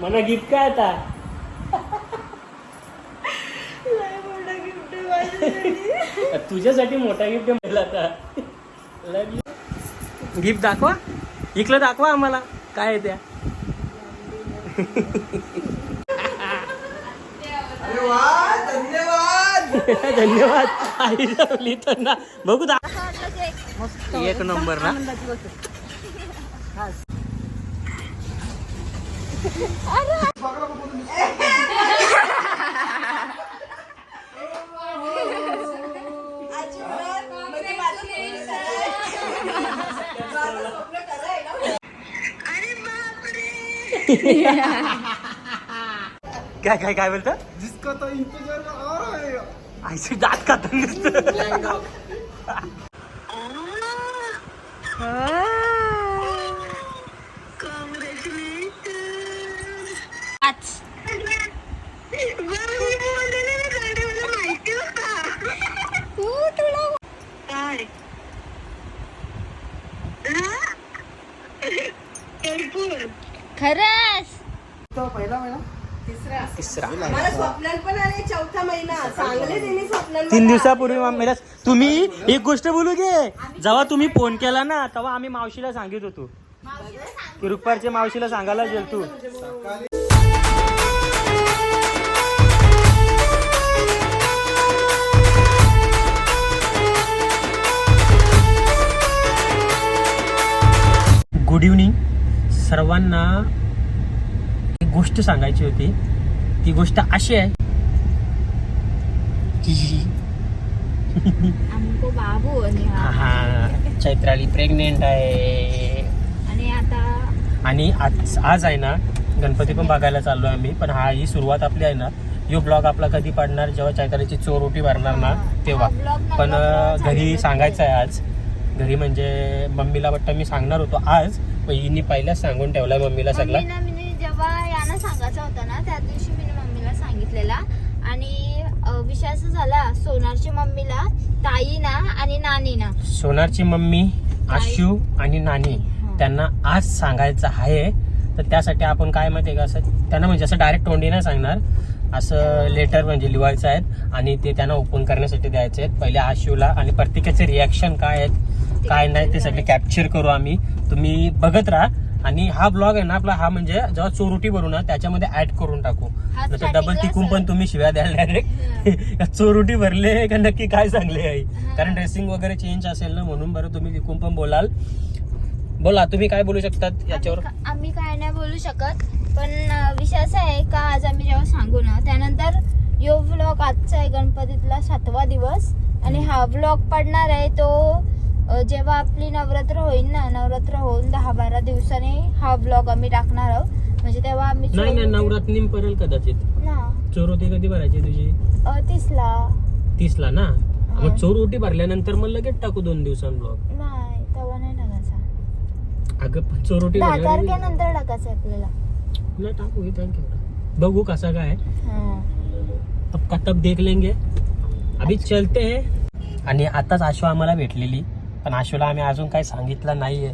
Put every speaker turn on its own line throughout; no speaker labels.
मला गिफ्ट काय आता. तुझ्यासाठी मोठा गिफ्ट मिळाला आता. गिफ्ट दाखवा. इकडं दाखवा आम्हाला. काय आहे त्या?
धन्यवाद.
धन्यवाद आई लावली तर ना. बघू दा एक नंबर ना. काय काय काय बोलतं?
जिसका तो इंतजार और रहेगा
आईचे दात का
पाच. तू तुला खरंच
तो पहिला महिना
तिसरा
मला स्वप्नात पण आले चौथा महिना. चांगले त्यांनी स्वप्नात
तीन दिवसापूर्वी तुम्ही एक गोष्ट बोलू घे जेव्हा तुम्ही फोन केला ना तेव्हा आम्ही मावशीला सांगित होतो. की रुपारच्या मावशीला सांगायला गेल तू. गुड इव्हनिंग सर्वांना एक गोष्ट सांगायची होती. ती गोष्ट अशी आहे की
आमको बाबू
चैत्राली प्रेग्नेंट आहे.
आणि आता
आणि आज आज आहे ना गणपती पण बघायला चाललो आम्ही पण हा ही सुरुवात आपली आहे ना यो ब्लॉग आपला कधी पडणार जेव्हा चैत्रालीची चोरोटी भरणार ना तेव्हा. पण घरी
आहे.
सांगायचं आहे आज. घरी म्हणजे मम्मीला वाटतं मी सांगणार होतो आज पण हिनी पहिल्याच सांगून ठेवलाय मम्मीला सगळं.
जेव्हा यांना सांगायचं होतं ना त्या दिवशी सांगितलेला आणि विषय असं झाला सोनारची मम्मीला ताई ना आणि नानी ना
सोनारची मम्मी आशू आणि नानी. त्यांना आज सांगायचं आहे. तर त्यासाठी आपण काय माहिती का असं त्यांना म्हणजे असं डायरेक्ट तोंडी नाही सांगणार. असं लेटर म्हणजे लिवायचं आहेत आणि ते त्यांना ओपन करण्यासाठी द्यायचे आहेत. पहिले आशूला आणि प्रत्येकाचे रिॲक्शन काय आहेत काय नाही ते सगळे कॅप्चर करू आम्ही. तुम्ही बघत राहा. आणि हा ब्लॉग आहे ना आपला हा म्हणजे जेव्हा चोरुटी भरू ना त्याच्यामध्ये ऍड करून टाकू. नंतर डबल तिकून पण तुम्ही शिव्या द्याल डायरेक्ट चोरुटी भरले का नक्की काय सांगले आहे कारण ड्रेसिंग वगैरे चेंज असेल ना म्हणून बरं तुम्ही तिकून पण बोलाल. बोला तुम्ही काय बोलू शकतात याच्यावर?
आम्ही काय नाही बोलू शकत पण विषय असा आहे का आज आम्ही जेव्हा सांगू ना त्यानंतर यो व्लॉग आजचा आहे गणपतीतला सातवा दिवस. आणि हा. व्लॉग पडणार आहे तो जेव्हा आपली नवरात्र होईल ना नवरात्र होऊन दहा बारा दिवसांनी हा व्लॉग आम्ही टाकणार आहोत. म्हणजे तेव्हा आम्ही
नाही नाही नवरात्री पडेल कदाचित.
ना.
चोरोटी कधी भरायची तुझी?
तीसला.
तीसला ना? मग चोरोटी भरल्यानंतर मग लगेच टाकू दोन दिवसांनी ब्लॉग
नाही तेव्हा नाही टाकायचा.
अगं पण चोरोटी
दहा तारखेनंतर टाकायचं आपल्याला.
नाही टाकू थँक्यू बघू कसा काय.
हा.
तब का तब देख लेंगे. अभी चलते हैं. आणि आताच आशू आम्हाला भेटलेली. पण आशूला आम्ही अजून काही सांगितलं नाहीये.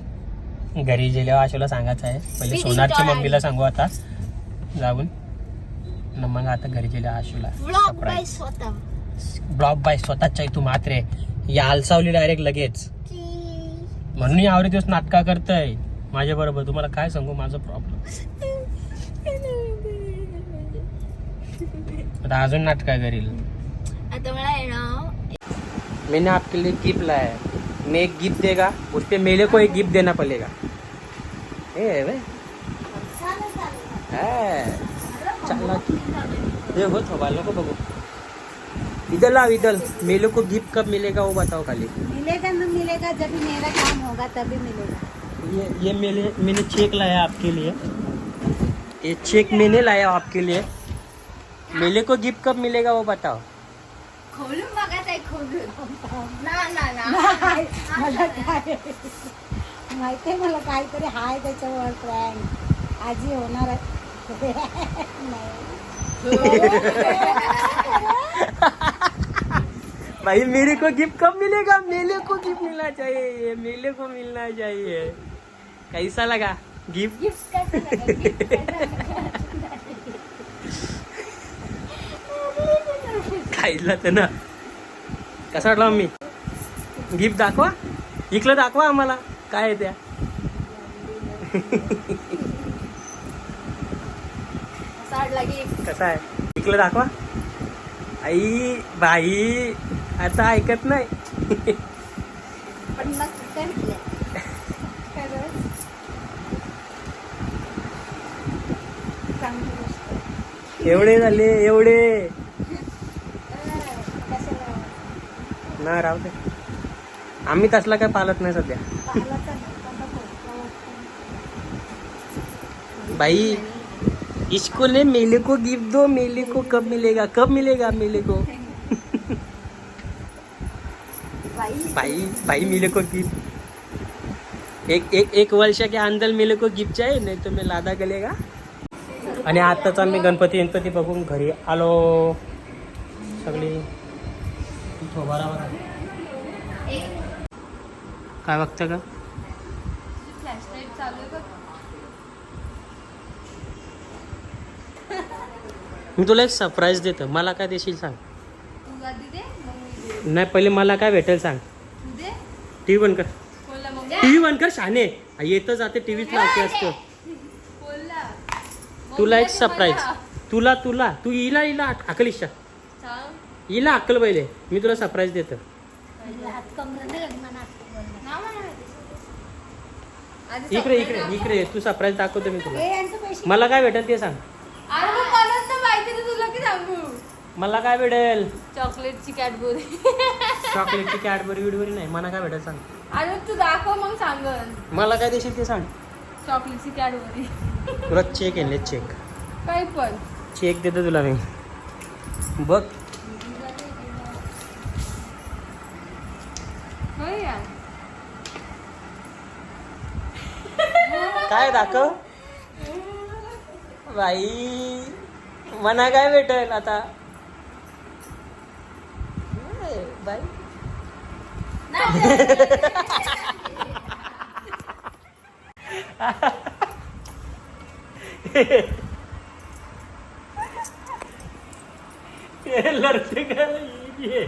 घरी गेल्यावर आशूला सांगायचं आहे. पहिले
मी
सोनारची
रिटर्न
मम्मीला. सांगू आता. जाऊन. न मग आता घरी गेल्या आशूला. ब्लॉक बाय स्वतःच्या इथू मात्रे. या आलसावली डायरेक्ट लगेच. म्हणून या आवडे दिवस नाटका करतय. माझ्या बरोबर. तुम्हाला काय सांगू? माझा प्रॉब्लेम आता अजून नाटका करील.
आता मला आहे ना
आपके लिए गिफ्ट लाया मैं एक गिफ्ट देगा उस पर मेले को एक गिफ्ट देना पड़ेगा। ए वे। चला ये हो वालों को बगो इधर लाओ इधर। मेले को गिफ्ट कब मिलेगा वो बताओ खाली।
मिलेगा ना मिलेगा जब मेरा काम होगा तभी मिलेगा।
ये ये मेले मैंने चेक लाया आपके लिए। ये चेक मैंने लाया आपके लिए। मेले को गिफ्ट कब मिलेगा वो बताओ।
खोलून आहे खोलून. ना ना ना.
मला काय माहितीये मला काहीतरी हाय त्याच्यावर प्रँक आजी होणार आहे.
भाई मेरे को गिफ्ट कब मिलेगा? मेले को गिफ्ट मिलना चाहिए मेले को मिलना चाहिए। कैसा लगा? गिफ्ट. खायला तर ना कसा वाटला मम्मी? गिफ्ट दाखवा. इकलं दाखवा आम्हाला. काय आहे त्या. कसा आहे? इकलं दाखवा. आई बाई आता ऐकत नाही. एवढे झाले एवढे. ना राहू दे. आम्ही तसला काय पालत नाही सध्या. भाई इसको ले मेले को गिफ्ट दो मेले को कब मिलेगा कब मिलेगा मेले को
बाई
भाई भाई मेले को गिफ्ट. एक एक एक वर्ष के अंदर मेले को गिफ्ट चाहिए नहीं तो मैं लादा गलेगा आणि आत्ताच आम्ही गणपती गणपती बघून घरी आलो. सगळी. हो बरा आहे. काय बघतं का?
फ्लॅशलाईट चालू आहे
मी तुला एक सरप्राईज देतो. मला काय देशील सांग? नाही पहिले मला काय भेटेल सांग? टी व्ही बंद कर. टी व्ही बंद कर शाने. येतं जाते टी व्हीच लावते असतं तुला एक सरप्राईज तुला तुला. तू इला इला अकल हिला अक्कल पहिले मी तुला सरप्राईज देतो. इकडे इकडे इकडे. तू सरप्राईज दाखवतो मी तुला. मला काय भेटेल ते सांग.
सांगू
मला काय भेटेल?
चॉकलेटची कॅडबरी
चॉकलेटची कॅडबरी विडबरी नाही. मला काय भेटेल सांग.
अरे तू दाखव मग सांगन
मला काय देशील ते सांग.
चॉकलेटची कॅडबरी
तुला चेक येईल चेक
काही पण.
चेक देतो तुला मी. बघ
होय यार
काय दाखव? बाई मना काय भेटेल आता? बाई. लड़के का? ये.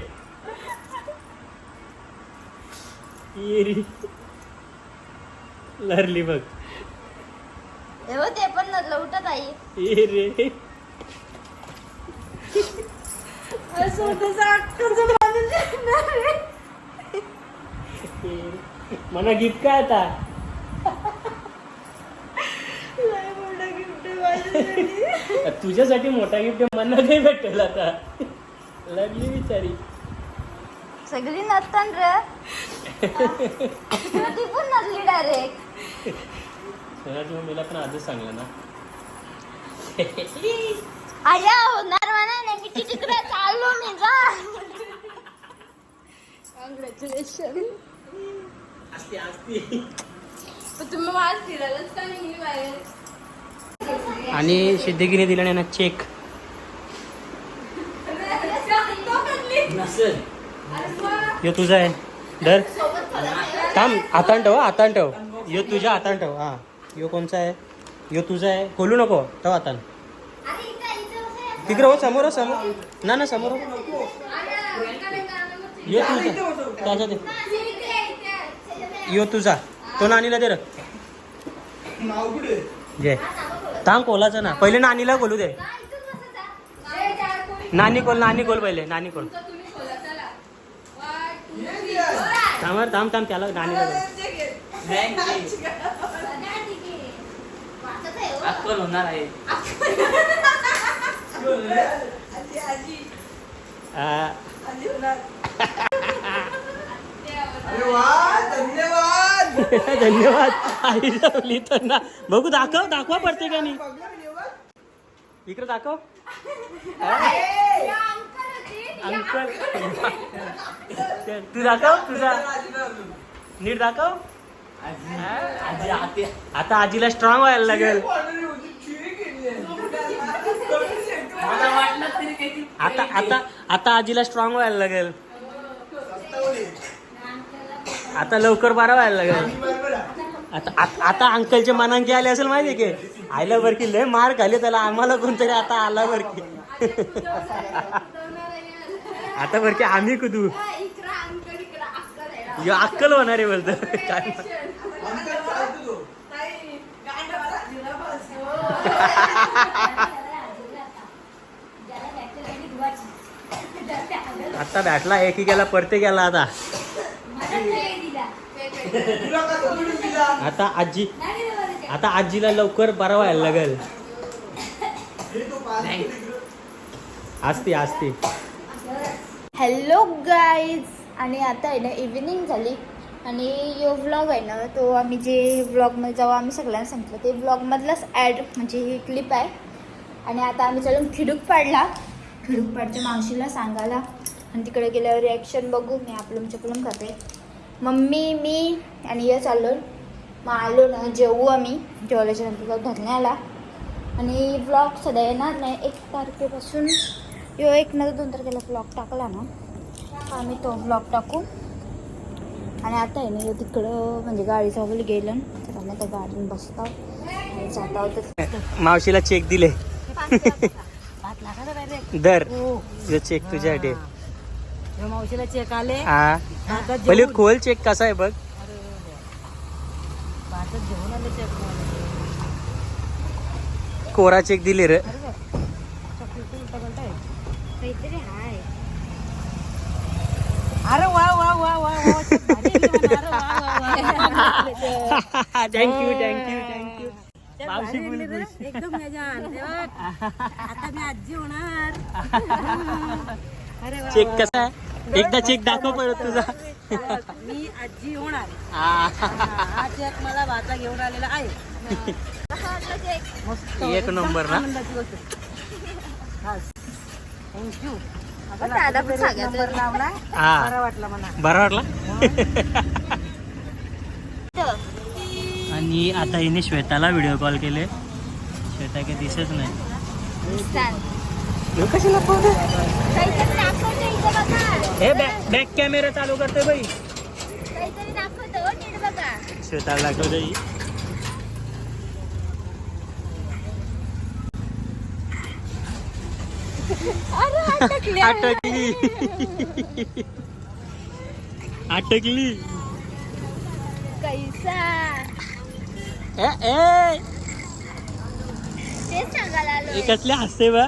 ये लरली बघ.
तेव्हा ते पण आई
ये रे. मला गिफ्ट काय आता? तुझ्यासाठी मोठा गिफ्ट मला काही भेटेल आता. लागली बिचारी.
सगळी नसतान रे. ती पण नसली डायरेक्ट
सोनाची मम्मीला पण आजच सांगलं ना.
आया होणार म्हणा नाही मी तिकडे चाललो मी जा. कॉंग्रॅच्युलेशन
असते असते
तुम्ही फिरायलाच का निघली बाहेर?
आणि सिद्धिकीने दिला ना चेक यो तुझा आहे. डर. थांब हातान ठेव हातान ठेव. यो तुझ्या हातान ठेव हा. यो कोणचा आहे? यो तुझा आहे? खोलू नको. ठेव हातान तिकडे हो समोर हो, समोर. ना ना समोर हो. यो तुझा. त्याच्या दे. यो तुझा. तो नानीला दे र. थांब कोलाचं ना. पहिले नानीला खोलू दे. नानी कोल नानी कोल पहिले. नानी कोल थांब थांब थांब. त्याला नानीला दे. अक्कल होणार आहे आ,
अरे वा धन्यवाद
धन्यवाद आई लावली तर ना बघू दाखव दाखवा पडते का नाही? इकडे दाखव अंकल तू दाखव तुझा नीट दाखव आजी आते- आता आजीला स्ट्रॉंग व्हायला लागेल. आता आता आता आजीला स्ट्रॉंग व्हायला लागेल. आता लवकर बारा व्हायला लागेल. आता आत- अंकलचे मनांकी आले असेल माहिती की? आयला बर की लय मार खाली त्याला आम्हाला कोणतरी आता आला बर की आता बर की आम्ही कुदू यो अक्कल होणार आहे बोलतो. काय
अंकल चालतो तो
आता भेटला एक गेला परते गेला आता. आता आजी आता आजीला लवकर बरा व्हायला लागेल.
असती असती
असते असते
हॅलो गाईज आणि आता आहे ना इव्हिनिंग झाली. आणि यो व्लॉग आहे ना तो आम्ही जे व्लॉगमध्ये जेव्हा आम्ही सगळ्यांना सांगितलं. ते व्लॉगमधलाच ॲड म्हणजे ही क्लिप आहे. आणि आता आम्ही चलून खिडूक पाडला. खिडूक पाडच्या मावशीला सांगायला. आणि तिकडे गेल्यावर रिॲक्शन बघू मी आपलं चपलम खाते. मम्मी मी आणि ये चाललो मग आलो ना जेवू आम्ही. जेवल्याच्या नंतर जाऊ धरण्याला आणि ब्लॉग सध्या येणार नाही एक तारखेपासून यो एक ना दोन तारखेला ब्लॉग टाकला ना. आम्ही तो ब्लॉग टाकू. आणि आता आहे ना तिकडं म्हणजे गाडीचा वगैरे गेलं. तर आम्ही त्या गाडीने बसतो. आणि जात
मावशीला चेक दिले. दर.
हो.
चेक तुझ्यासाठी.
ह्यो मावशीला चेक आले.
हा.
भारतात
पहिले
जेवून-
खोल चेक कसा आहे बघ.
भारतात घेऊन आले चेक
कोरा चेक दिले रे.
काहीतरी हाय.
अरे वा वा वा वा वा. check भारी आहे की म्हणा. अरे वा, वा, वा.
थँक्यू थँक्यू थँक्यू
भारी रे. एकदम बघ. आता मी आजी होणार. अरे वा,
चेक
वा,
कसा आहे? एकदा चेक दाखव परत तुझा.
मी आजी होणार.
हा.
हा चेक मला भाचा घेऊन आलेला आहे.
एक नंबर ना?
थँक्यू वाटलं मला.
बरा वाटला? आणि आता हिने श्वेताला व्हिडिओ कॉल केले. श्वेता काही दिसत नाही.
बघा.
हे बॅक कॅमेरा चालू करते बाई.
काहीतरी दाखवतो हो,
श्वेताला दाखवते
अटकले.
अटकली.
कैसा?
ए ए.
सांगायला
कसले हसते बा.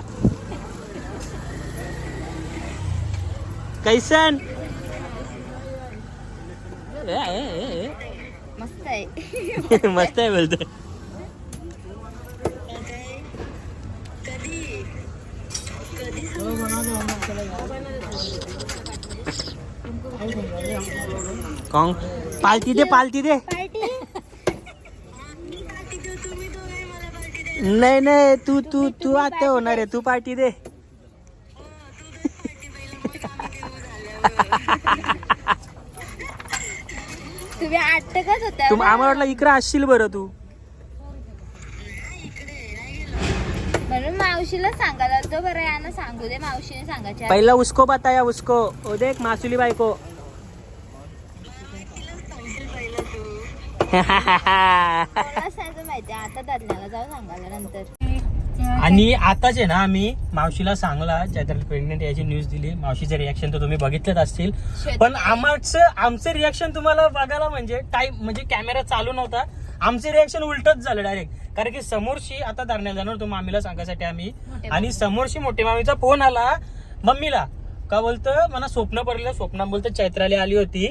कैसन?
मस्त आहे.
मस्त आहे बोलतो. कॉंग पालती दे पालती दे. नाही नाही तू तू तू आता होणार आहे तू पार्टी दे.
होत्या
तू? आम्हाला वाटलं इकडे असशील बरं तू.
म्हणून मावशीला सांगायला होतं बरं यांना सांगू दे मावशीने सांगायच्या
पहिला उसको बताया उसको ओ देख मासुली बायको.
सांगायचं माहिती आता जाऊ सांगायला नंतर.
आणि आताच आहे ना आम्ही मावशीला सांगला चैत्राली प्रेग्नेंट याची न्यूज दिली. मावशीचं रिॲक्शन तर तुम्ही बघितलंच असतील. पण आमचं आमचं रिॲक्शन तुम्हाला बघायला म्हणजे टाइम म्हणजे कॅमेरा चालू नव्हता. आमचे रिॲक्शन उलटच झालं डायरेक्ट कारण की समोरशी आता धरण्यात जाणार होतो मामीला सांगायसाठी आम्ही. आणि समोरशी मोठ्या मामीचा फोन आला मम्मीला. का बोलतं मला स्वप्न पडलं स्वप्ना बोलतं चैत्राली आली होती.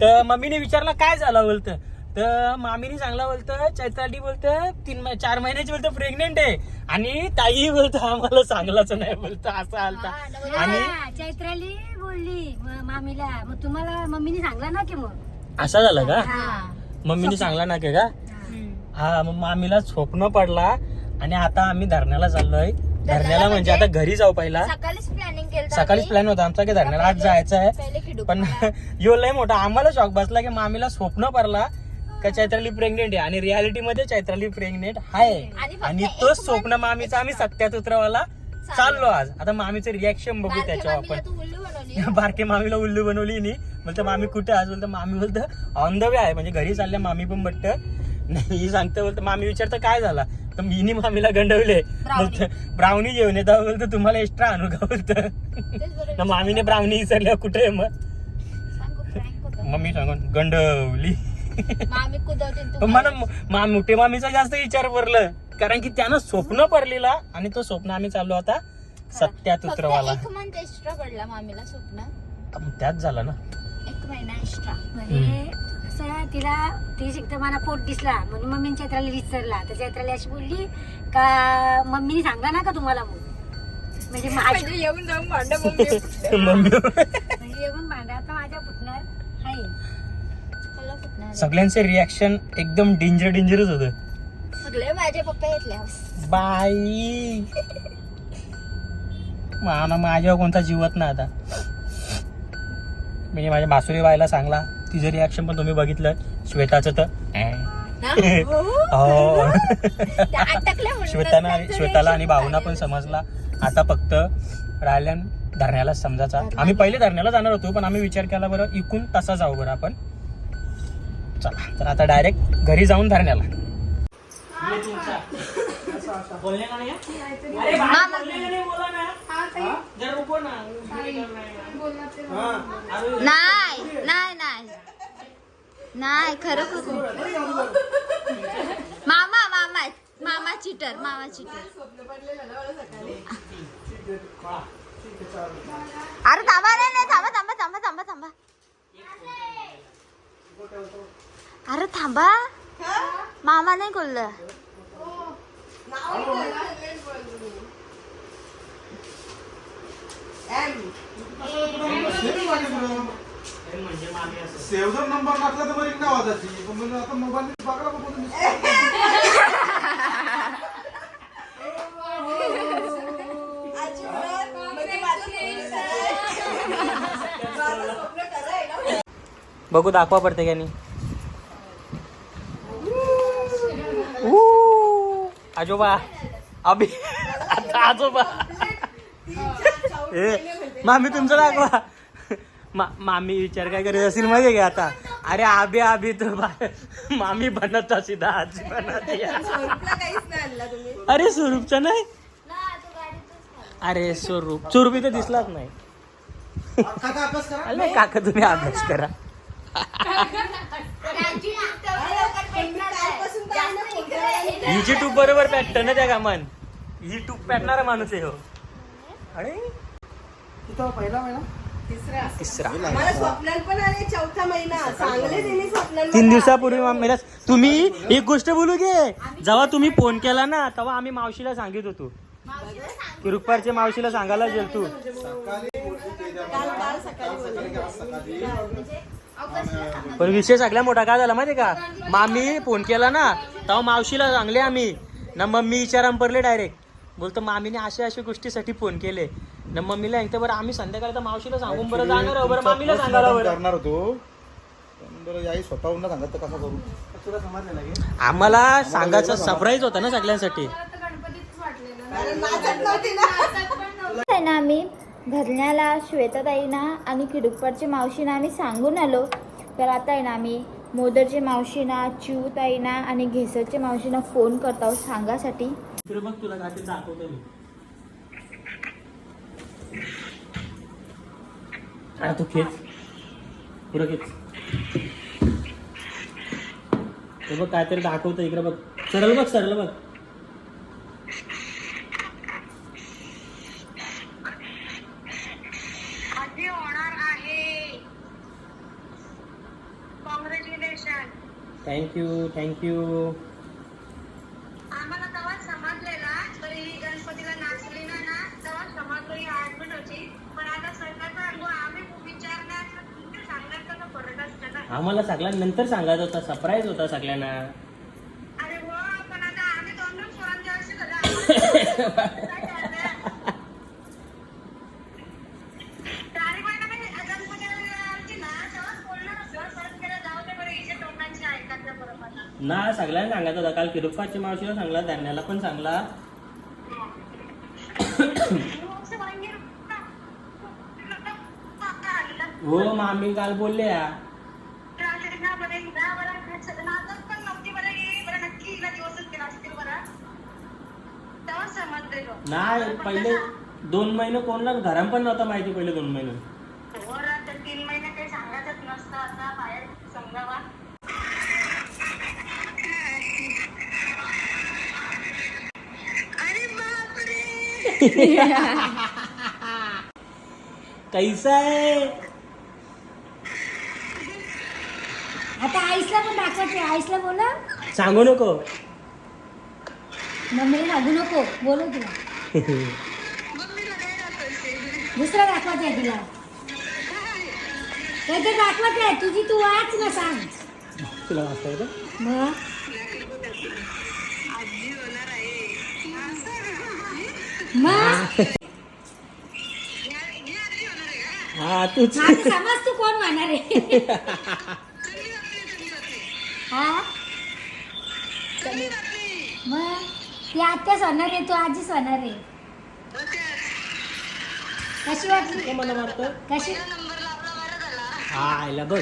तर मम्मीने विचारलं काय झालं? बोलतं. तर मामीने सांगला बोलतं चैत्राली बोलतं तीन चार महिन्याची बोलतं प्रेग्नेंट आहे. आणि ताई बोलतं आम्हाला सांगलाच नाही बोलतं असं आलता आणि
हा, चैत्राली बोलली म- मामीला. मग तुम्हाला मम्मीने सांगला ना की मग?
असं झालं का?
हा.
मम्मीने सांगला ना की. हा मग मामीला स्वप्न पडला आणि आता आम्ही धरण्याला चाललोय. धरण्याला म्हणजे आता घरी जाऊ पहिला.
सकाळीच प्लॅनिंग केलं
सकाळीच प्लॅन होता आमचा की धरण्याला. आज जायचं आहे
पहिले खिडू
पण यो लय मोठा. आम्हाला शॉक बसला की मामीला स्वप्न पडला. का चैत्राली प्रेग्नेंट आहे? आणि रियालिटी मध्ये चैत्राली प्रेग्नेंट आहे.
आणि फक्त
आणि
एक
तो
month
स्वप्न मामीचा आम्ही सत्यात उतरवायला चाललो. आज. आता मामीचं रिॲक्शन बघू त्याच्यावर आपण. बारके मामीला उल्लू बनवली नी बोलतं मामी कुठे आज? बोलतं मामी बोलतं ऑन द वे आहे. म्हणजे घरी चालल्या मामी पण बट्ट. नाही ही सांगते बोलतो मामी विचारतं काय झाला? तर मीनी मामीला गंडवले.
Brownie.
ब्राउनी घेऊन येता बोलतो तुम्हाला एक्स्ट्रा आणू का? बोलतं.
तेच
मामीने ब्राउनी विचारल्या कुठे आहे मग. मम्मी सांगून गंडवली.
मामी कुदवतील तू
पण मला? मा मोठे मामीचा जास्त विचार पडलं. कारण की त्यानं स्वप्न पडलेला आणि तो स्वप्न आम्ही चाललो आता सत्यात
फक्त
उतरवाला
एक मंथ एक्स्ट्रा पडला मामीला स्वप्न.
त्याच झाला ना.
एक महिना एक्स्ट्रा
म्हणजे कसं तिला ती एकदा मला पोट दिसला म्हणून मम्मीच्या यात्राला विचारला त्याच्या यात्राला अशी बोलली का मम्मीने सांगला ना का तुम्हाला म्हणून म्हणजे
म्हणजे येऊन जाऊन भांड
मम्मी
म्हणजे येऊन
सगळ्यांचे रिॲक्शन एकदम डेंजर डेंजरच होत.
सगळे माझे पप्पा घेतले
बाई. मला माझ्यावर कोणता जीवत ना आता. म्हणजे माझ्या बासुरी बाईला सांगला तिचं रिॲक्शन पण तुम्ही बघितलं श्वेताचं तर. अं. हो. श्वेताना श्वेताला आणि भावना पण समजला. आता फक्त राहिल्या धरण्याला समजायचा. आम्ही पहिले धरण्याला जाणार होतो पण आम्ही विचार केला बरं इकून तसा जाऊ बरं आपण. चला तर आता डायरेक्ट घरी जाऊन धरण्याला.
नाही? नाही नाही. नाही खरं खूप मामा मामा मामा चिटर मामा चिटर. अरे थांबा नाही नाही थांबा थांबा थांबा. थांबा थांबा अरे थांबा. मामा नाही बोललं.
जर नंबर टाकला तर बरी पण म्हणजे आता मोबाईल बघू
दाखवा पडते का नाही. आजोबा अभि आता आजोबा ए मामी तुमचं दाखवा मा मामी विचार काय करत असेल माहिती का आता अरे आबी आबी तर बा- मामी बनत सीधा आजी बनत अरे स्वरूपचा नाही अरे स्वरूप स्वरूप इथे दिसलाच नाही
काका अभ्यास करा
अरे काका तुम्ही अभ्यास करा हिची टूप बरोबर पेटत ना त्या कामान. ही टूप पेटणारा माणूस आहे हो. अरे
तिथं पहिला महिना?
तिसरा.
मला स्वप्नात पण आले चौथा महिना. चांगले त्यांनी स्वप्नात
तीन दिवसापूर्वी तुम्ही एक गोष्ट बोलू घे. जेव्हा तुम्ही फोन केला ना तेव्हा आम्ही मावशीला सांगित होतो. की रुपारच्या मावशीला सांगायला गेल तू पण विषय सगळ्या मोठा काय झाला माहिती का? मामी फोन केला ना तेव्हा मावशीला सांगले आम्ही. ना मम्मी विचाराम पडले डायरेक्ट बोलतो मामीने अशा अशा गोष्टीसाठी फोन केले. ना मम्मीला एकदा बरं आम्ही संध्याकाळी तर मावशीला सांगून बरं जाणार आहोत, बरं मामीला सांगायला बरं.
करणार होतो. पण बरं स्वतःहून सांगत तर कसं करू? तुला समजलं लागेल
आम्हाला सांगायचं सरप्राईज होता ना सगळ्यांसाठी.
आहे ना आम्ही? धरण्याला श्वेताताईना आणि किडुकपाडच्या मावशीना आम्ही सांगून आलो. तर आता आहे ना आम्ही मोदरचे मावशीना चिवताईना आणि घेसरचे मावशीना फोन करत आहोत सांगासाठी.
बघ तुला घाटी दाखवतो मी. तू खेच. पुढं खेच. हे बघ काहीतरी दाखवतं इकडे बघ. सरळ बघ सरळ बघ
आधी होणार आहे कॉंग्रॅच्युलेशन
थँक्यू थँक्यू
आम्हाला तेव्हा समजलेला तर गणपतीला नाचली ना ना तेव्हा समजलं ही ऍडमिट होती. पण आता सरकारचा अनुभव आम्ही विचारण्यात सांगण्यात कसं फरक असतं ना.
आम्हाला सांगायचा होता सरप्राईज होता सगळ्यांना.
अरे हो पण आता आम्ही दोन दोन ना
सगळ्यांना सांगायचं होता. काल किरुप्पाची मावशीला सांगला धान्याला पण सांगला. हो मामी काल बोलले या. नाही पहिले दोन महिने कोणला घरा पण नव्हता माहिती पहिले दोन महिने.
हो, तीन महिने काही सांगायचं नसतं. आता बाहेर समजावा.
कैसा आहे
आता आईसला पण दाखवते. आईसला बोला.
सांगू नको.
मम्मीला सांगू नको. बोलू तुला. दुसरं दाखवते आहे तिला. काय ते दाखवते. आहे तुझी तू वाच ना सांग.
तुला वाचता येतं?
मग? मग
ही
तूच.
आता समज तू कोण होणार आहे? हा? मग ती आत्याच होणार आहे तू आजीच होणार आहे. कशी वाटली?
मला वाटतं.
कशी?
हा आयला बघ.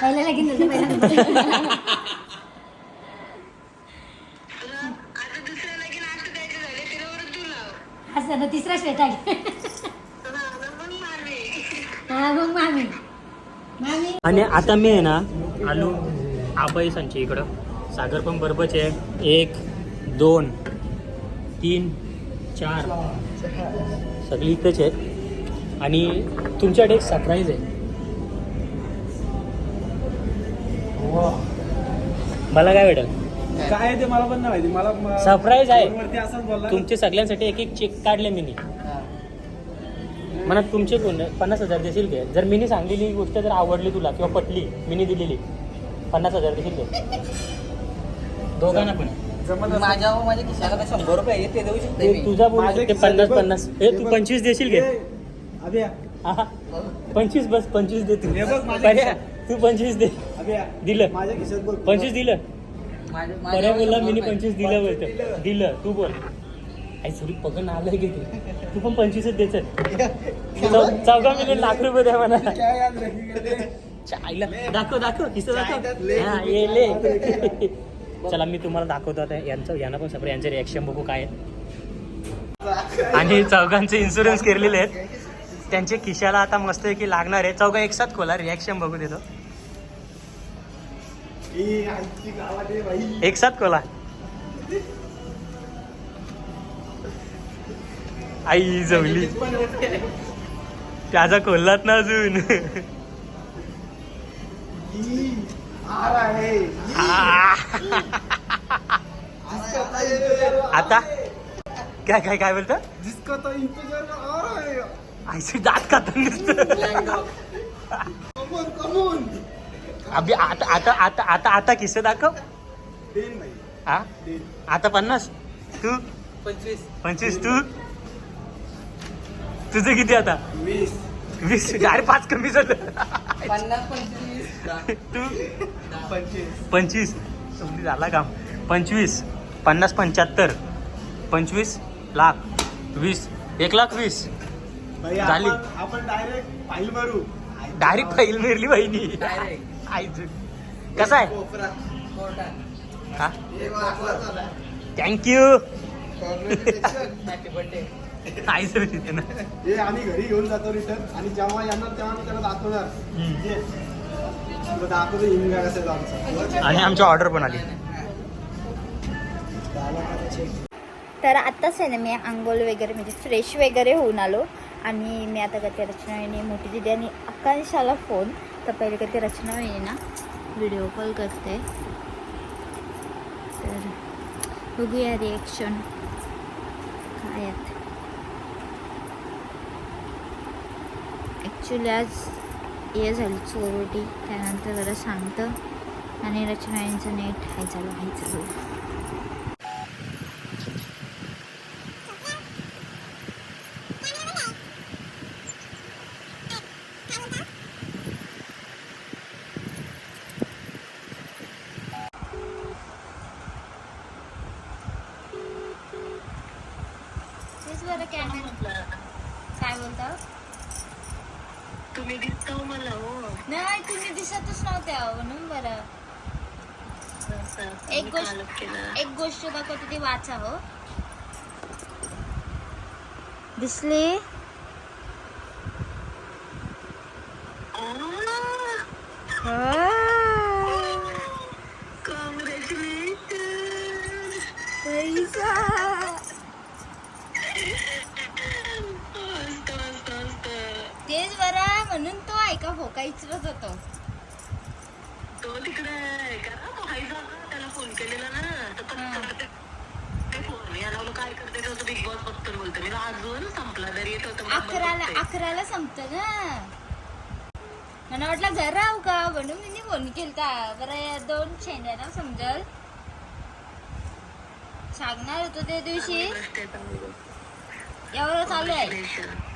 पहिला
लगीन झालं पहिला नंबर.
आता दुसऱ्या लगीन असं द्यायचे झाले तिला बरं तू
असं तिसरा श्वेता
हा मग
मामी. मामी.
आणि आता मी आहे ना आलो आबाईसांच्या इकडं. सागर पण बरोबरच आहे. एक दोन तीन चार. सगळी इथेच आहेत आणि तुमच्याकडे एक सरप्राईज आहे. मला काय भेटेल?
काय आहे ते मला पण नाही माहिती. मला म-
आहे.
फोनवरती असंच बोलला.
तुमचे सगळ्यांसाठी एक एक चेक काढले मी. म्हणा तुमचे कोण पन्नास हजार देशील काय जर मीनी सांगलेली गोष्ट जर आवडली तुला किंवा पटली मीनी दिलेली पन्नास हजार देशील काय दोघांना पण.
जमत असेल.
माझ्या माझ्या खिशाला काय शंभर रुपये आहे ते देऊ शकते
ते
मी.
तुझा बोल
माझ्या
ते
खिशात
पन्नास
बघ.
पन्नास. हे तू
बघ.
पंचवीस देशील
अभिया
हा पंचवीस बस पंचवीस दे तू.
हे बघ माझ्या
पर्या,
खिशात.
तू पंचवीस दे.
अभिया
दिलं.
माझ्या खिशात बघ
पंचवीस दिलं.
माझ्यावर
बोलला मी. पंचवीस दिलं बोलतो
दिलं.
तू बोल. आई थोडी पगन आलं की ते? तू पण पंचवीसच द्यायचं चौदा मिनिट लाख रुपये द्या म्हणा.
काय याद रखेंगे
चायला. दाखव दाखव. किस्सा दाखव. हा ये ले. चला मी तुम्हाला दाखवतो आता. यांचं यांना पण सगळं यांचे रिॲक्शन बघू काय आहे. आणि चौघांचे इन्शुरन्स केलेले आहेत. त्यांचे खिशाला आता मस्त की लागणार आहे. चौघा एक साथ खोला. रिॲक्शन बघू देतो. एक साथ खोला आई जवली. त्याचा खोललात ना अजून. आता? काय काय काय बोलतं? आईचे दात खातं अभि आता आता आता आता आता किस्से दाखव. हा? आता पन्नास. तू?
पंचवीस.
पंचवीस तू? तुझं किती आता?
वीस.
वीस. अरे पाच कमी झालं. तू?
पंचवीस.
पंचवीस. झाला काम. पंचवीस. पन्नास पंच्याहत्तर. पंचवीस लाख. वीस. एक लाख वीस.
भाई
झाली.
आपण डायरेक्ट फाईल मारू
डायरेक्ट फाईल मेरली बहिणी
Direct.
आईच. कसा आहे? हा? थँक्यू आईचं ना.
हे आम्ही घरी घेऊन जातो रिटर्न आणि जेव्हा येणार तेव्हा आम्ही त्याला दाखवणार.
हम्म.
ये. तुला दाखवतो इंगा कसं आमचं
आणि आमची ऑर्डर पण आली.
तर आत्ताच आहे ना मी आंघोळ वगैरे म्हणजे फ्रेश वगैरे होऊन आलो. आणि मी आता करते रचना मोठी दिदी आणि आकांशाला फोन तर पहिले करते रचना वहिनीना व्हिडिओ कॉल करते. तर बघूया रिॲक्शन काय आहेत ॲक्च्युली आज हे झाली चोरटी. त्यानंतर जरा सांगतं आणि रचना यांचं नेट हाय चालू हाय चालू तेच बरं कॅमेरा काय बोलता
तुम्ही दिसता हो मला हो
नाही तुम्ही दिसतच नव्हत्या म्हणून बरं एक गोष्ट एक गोष्ट दाखवते ती वाचा हो दिसली तेच भोका इचरत होतो?
तो तिकडे आहे का ना तो हायचा का त्याला फोन केलेला ना तर कसं. करते ते फोन मी आला काय करते तो? बिग बॉस बघतो बोलतो मी अजून संपला तरी येत होतं मग
अकराला संपत ना. मला वाटलं घर राहू का म्हणून मी फोन केलता. बरं दोन शेंड्याना समजल. सांगणार होतो त्या दिवशी.
रस्ते चालू.
एवढं चालू आहे.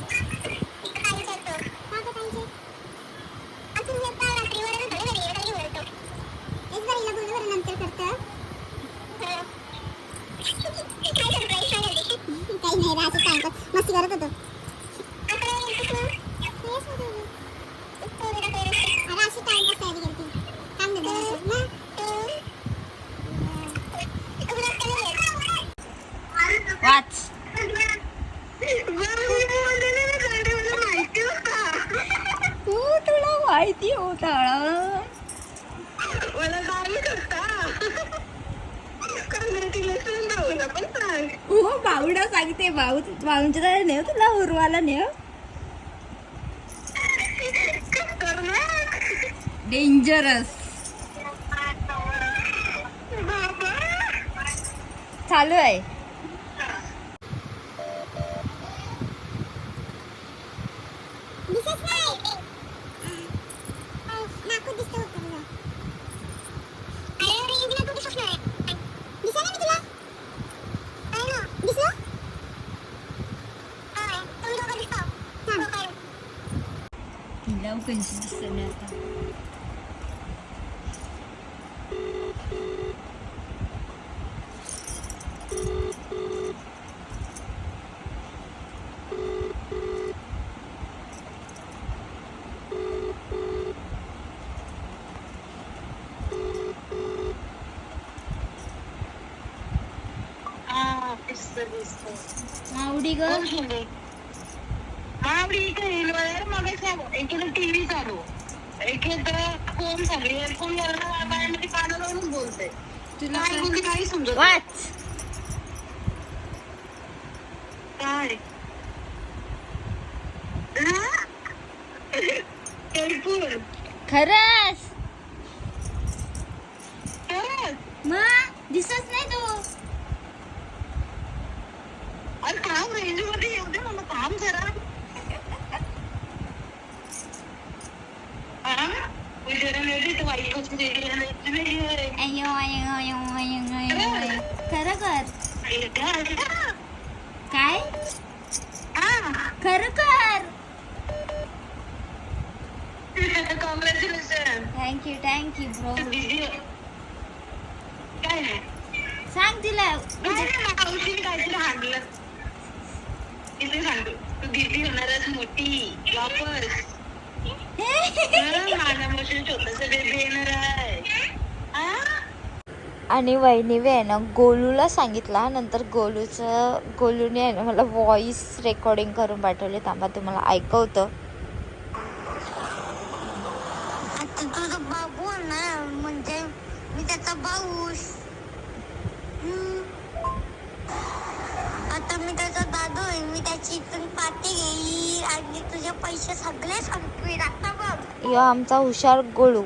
डेंजरस. चालू आहे
दिसत नाही नाकू दिसत होतं तुला अरे अरे इकडे तू दिसत नाही दिसत नाही मी तुला काय ना दिसलं हाय तुम्ही दोघं दिसता थांब
तिला कशी दिसत नाही आता
हा, दिसतं, दिसतं.
मावडी ग?
मावडी इथे हिरवळ्यावर मगाशी एकीला टीव्ही चालू. फोन इयरफोन घालून बोलते
तुला
काय
काय-
बोलते काही समजत.
वाच
काय? हेडफोन
खरंच
खरंच?
मग दिसत नाही तू
अरे काम रेंजमध्ये येऊ दे मला काम जरा हा? उजेडा मिळते तर वाईट गोष्ट वेगळी आहे, वेगळी आहे.
अयो अयो अयो अयो अयो अयो. खरं कर
अरे काय?
काय
हा.
खरं कर
Congratulations.
थँक्यू थँक्यू ब्रो
दीदी काय
सांग तिला.
मावशीने काहीतरी हाणलं. सांगतो. तू दीदी होणारच मोठी वापस माझ्या मशीन छोटस बेबी येणार आहे?
आणि वहिनी आहे ना गोलूला सांगितला. नंतर गोलूचं गोलूने आहे ना मला व्हॉइस रेकॉर्डिंग करून पाठवले. थांबा तुम्हाला ऐकवतं
आता तुझा बाबू आहे ना म्हणजे मी त्याचा भाऊस आता मी त्याचा दादू आहे मी त्याची इथून पाती घेईल आणि तुझे पैसे सगळे संपवीन आता बघ
यो आमचा हुशार गोळू